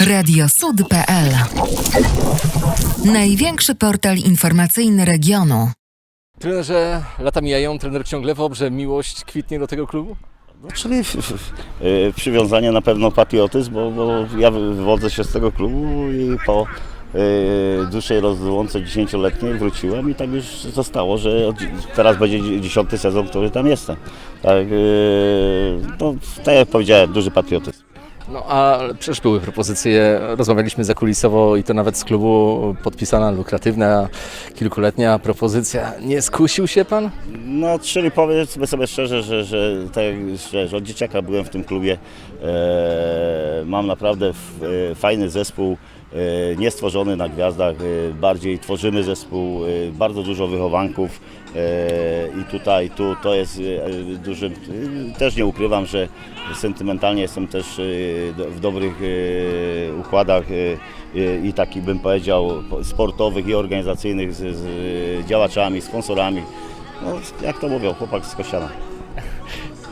Radiosud.pl Największy portal informacyjny regionu. Trenerze, lata mijają, trener ciągle w obrze, miłość kwitnie do tego klubu? No, czyli y, przywiązanie na pewno patriotyzm, bo, bo ja wywodzę się z tego klubu i po y, dłuższej rozłące dziesięcioletniej wróciłem i tak już zostało, że od, teraz będzie dziesiąty sezon, który tam jestem. Tak, y, no, tak jak powiedziałem, duży patriotyzm. No a przecież były propozycje, rozmawialiśmy zakulisowo i to nawet z klubu podpisana lukratywna, kilkuletnia propozycja. Nie skusił się pan? No, czyli powiedzmy sobie szczerze, że, że, tak, że, że od dzieciaka byłem w tym klubie. E, mam naprawdę f, e, fajny zespół, e, niestworzony na gwiazdach. E, bardziej tworzymy zespół, e, bardzo dużo wychowanków. E, I tutaj tu, to jest e, dużym. e, Też nie ukrywam, że sentymentalnie jestem też w dobrych e, układach e, e, i taki bym powiedział sportowych i organizacyjnych z, z działaczami, sponsorami. No, jak to mówią, chłopak z Kościana.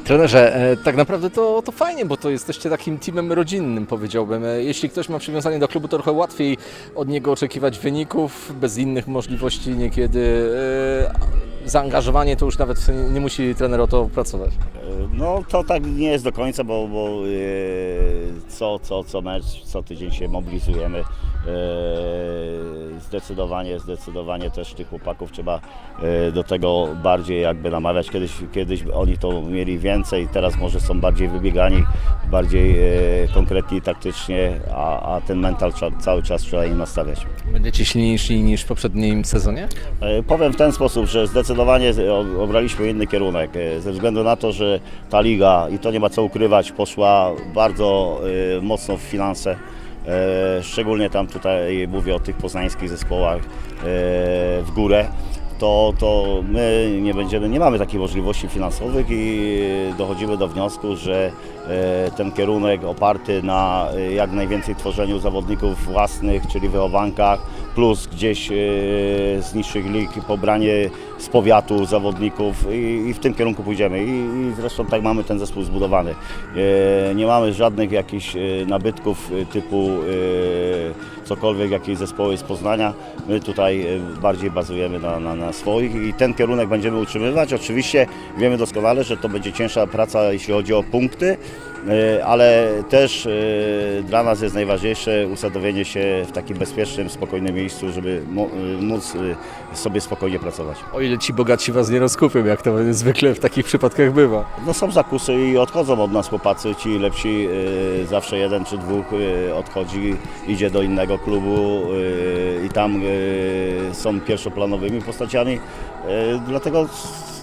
Trenerze, tak naprawdę to, to fajnie, bo to jesteście takim teamem rodzinnym, powiedziałbym. Jeśli ktoś ma przywiązanie do klubu, to trochę łatwiej od niego oczekiwać wyników, bez innych możliwości niekiedy. Zaangażowanie to już nawet nie musi trener o to pracować. No to tak nie jest do końca, bo, bo e, co, co, co mecz, co tydzień się mobilizujemy. E, Zdecydowanie, zdecydowanie też tych chłopaków trzeba e, do tego bardziej jakby namawiać. Kiedyś, kiedyś oni to mieli więcej, teraz może są bardziej wybiegani, bardziej e, konkretni taktycznie, a, a ten mental cały czas trzeba im nastawiać. Będziecie silniejsi niż w poprzednim sezonie? Powiem w ten sposób, że zdecydowanie obraliśmy inny kierunek, ze względu na to, że ta liga, i to nie ma co ukrywać, poszła bardzo mocno w finanse. E, Szczególnie tam tutaj mówię o tych poznańskich zespołach e, w górę. To, to my nie będziemy, nie mamy takich możliwości finansowych i dochodzimy do wniosku, że e, ten kierunek oparty na jak najwięcej tworzeniu zawodników własnych, czyli wychowankach, plus gdzieś e, z niższych lig pobranie z powiatu zawodników i, w tym kierunku pójdziemy. I, I zresztą tak mamy ten zespół zbudowany. E, Nie mamy żadnych jakichś e, nabytków typu cokolwiek, jakieś zespoły z Poznania. My tutaj bardziej bazujemy na, na, na swoich i ten kierunek będziemy utrzymywać. Oczywiście wiemy doskonale, że to będzie cięższa praca, jeśli chodzi o punkty, ale też dla nas jest najważniejsze usadowienie się w takim bezpiecznym, spokojnym miejscu, żeby mo- e, móc e, sobie spokojnie pracować. O ile ci bogaci was nie rozkupią, jak to zwykle w takich przypadkach bywa. No są zakusy i odchodzą od nas chłopacy, ci lepsi, y, zawsze jeden czy dwóch y, odchodzi, idzie do innego klubu y, i tam y, są pierwszoplanowymi postaciami, y, dlatego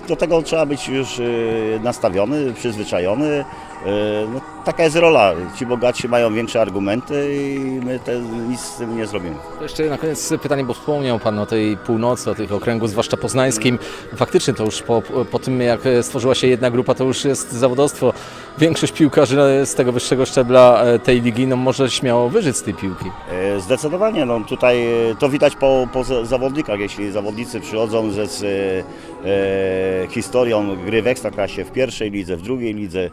do tego trzeba być już y, nastawiony, przyzwyczajony. Y, No, taka jest rola, ci bogaci mają większe argumenty i my te, nic z tym nie zrobimy. Jeszcze na koniec pytanie, bo wspomniał Pan o tej północy, o tych okręgu, zwłaszcza poznańskim. Faktycznie to już po, po tym, jak stworzyła się jedna grupa, to już jest zawodowstwo. Większość piłkarzy z tego wyższego szczebla e, tej ligi no, może śmiało wyżyć z tej piłki. E, Zdecydowanie, no tutaj e, to widać po, po za- zawodnikach, jeśli zawodnicy przychodzą ze z, e, e, historią gry w Ekstraklasie, w pierwszej lidze, w drugiej lidze. E,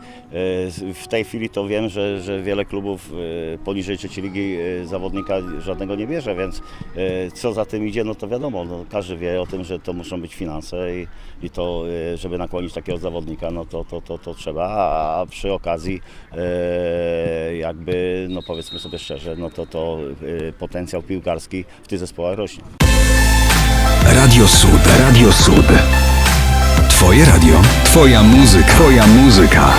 w tej chwili to wiem, że, że wiele klubów e, poniżej trzeciej ligi e, zawodnika żadnego nie bierze, więc e, co za tym idzie, no to wiadomo, no, każdy wie o tym, że to muszą być finanse i, i to, e, żeby nakłonić takiego zawodnika, no to, to, to, to trzeba, a przy okazji e, jakby, no powiedzmy sobie szczerze, no to, to e, potencjał piłkarski w tych zespołach rośnie. Radio Sud, Radio Sud. Twoje radio, Twoja muzyka, Twoja muzyka.